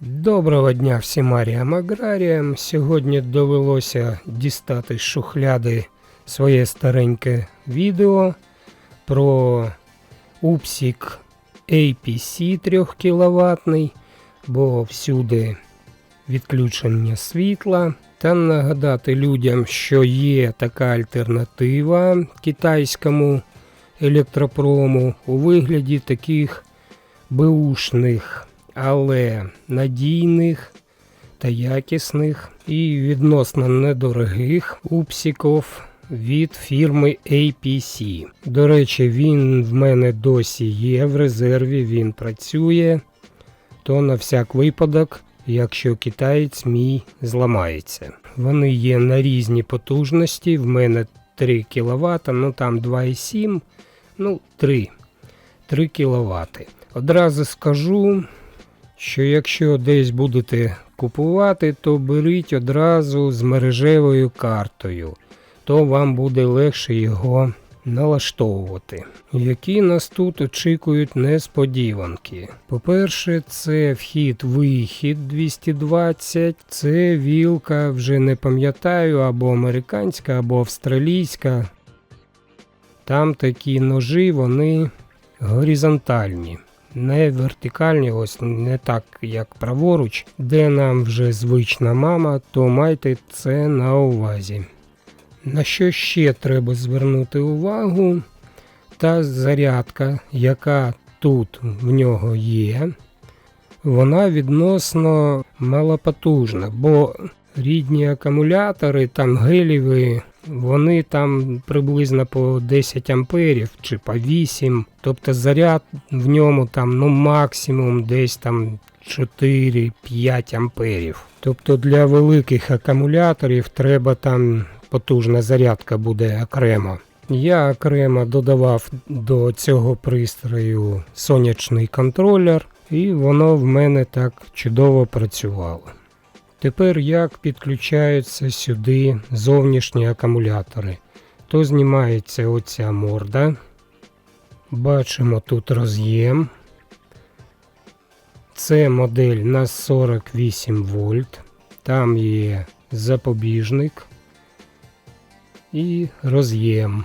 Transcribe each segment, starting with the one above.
Доброго дня всім аріям аграріям. Сьогодні довелося дістати з шухляди своє стареньке відео про упсік APC 3 кВт, бо всюди відключення світла. Та нагадати людям, що є така альтернатива китайському електропрому у вигляді таких беушних але надійних та якісних і відносно недорогих упсіків від фірми APC. До речі, він в мене досі є в резерві, він працює. То на всяк випадок, якщо китаєць мій зламається. Вони є на різні потужності. В мене 3 кВт, ну там 2,7, ну 3. 3 кВт. Одразу скажу, що якщо десь будете купувати, то беріть одразу з мережевою картою, то вам буде легше його налаштовувати. Які нас тут очікують несподіванки. По-перше, це вхід-вихід 220, це вілка, вже не пам'ятаю, або американська, або австралійська. Там такі ножі, вони горизонтальні не вертикальні, ось не так, як праворуч, де нам вже звична мама, то майте це на увазі. На що ще треба звернути увагу? Та зарядка, яка тут в нього є, вона відносно малопотужна, бо рідні акумулятори, там геліві, вони там приблизно по 10 амперів чи по 8. Тобто заряд в ньому там ну максимум десь там 4-5 амперів. Тобто для великих акумуляторів треба там потужна зарядка буде окремо. Я окремо додавав до цього пристрою сонячний контролер, і воно в мене так чудово працювало. Тепер як підключаються сюди зовнішні акумулятори, то знімається оця морда. Бачимо тут роз'єм. Це модель на 48 вольт. Там є запобіжник і роз'єм.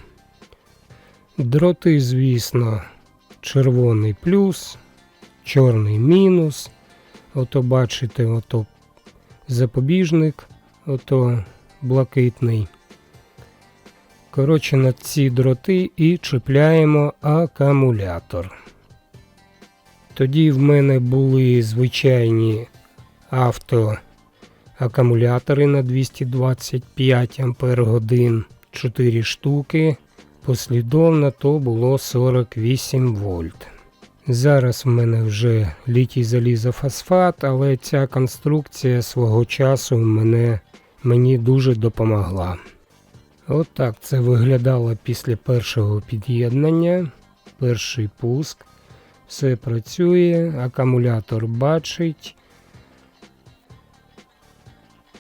Дроти, звісно, червоний плюс, чорний мінус. Ото бачите, ото запобіжник, ото блакитний. Коротше, на ці дроти і чіпляємо акумулятор. Тоді в мене були звичайні автоакумулятори на 225 Ампер годин 4 штуки. Послідовно то було 48 вольт. Зараз в мене вже літій залізофосфат, але ця конструкція свого часу мене, мені дуже допомогла. От так це виглядало після першого під'єднання. Перший пуск. Все працює, акумулятор бачить.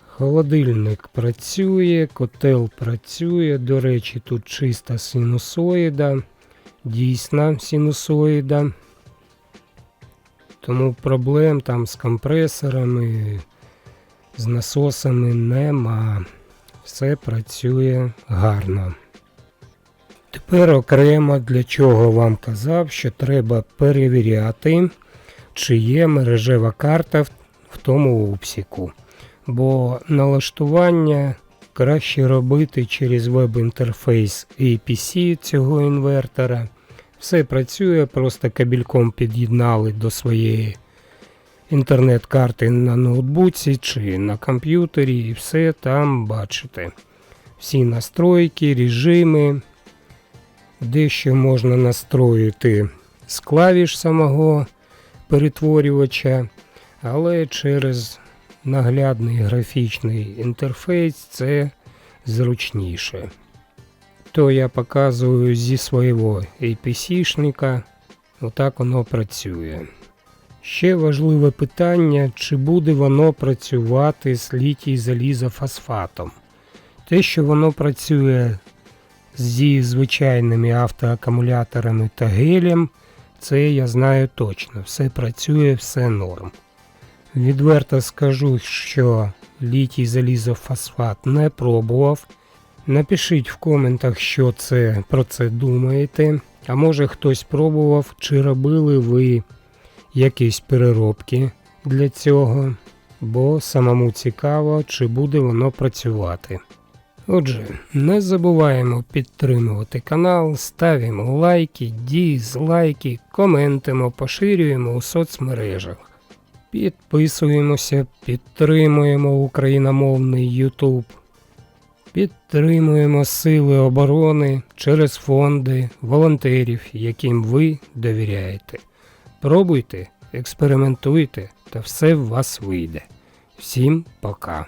Холодильник працює, котел працює. До речі, тут чиста синусоїда, дійсна синусоїда. Тому проблем там з компресорами, з насосами нема. Все працює гарно. Тепер окремо для чого вам казав, що треба перевіряти, чи є мережева карта в тому обсіку. Бо налаштування краще робити через веб-інтерфейс APC цього інвертора. Все працює, просто кабельком під'єднали до своєї інтернет-карти на ноутбуці чи на комп'ютері, і все там бачите. Всі настройки, режими, дещо можна настроїти з клавіш самого перетворювача, але через наглядний графічний інтерфейс це зручніше то я показую зі свого APC-шника. Отак воно працює. Ще важливе питання, чи буде воно працювати з літій залізофосфатом. Те, що воно працює зі звичайними автоакумуляторами та гелем, це я знаю точно. Все працює, все норм. Відверто скажу, що літій залізофосфат не пробував. Напишіть в коментах, що це про це думаєте. А може хтось пробував, чи робили ви якісь переробки для цього, бо самому цікаво, чи буде воно працювати. Отже, не забуваємо підтримувати канал, ставимо лайки, дізлайки, коментимо, поширюємо у соцмережах. Підписуємося, підтримуємо україномовний YouTube. Підтримуємо Сили оборони через фонди волонтерів, яким ви довіряєте. Пробуйте, експериментуйте, та все в вас вийде. Всім пока!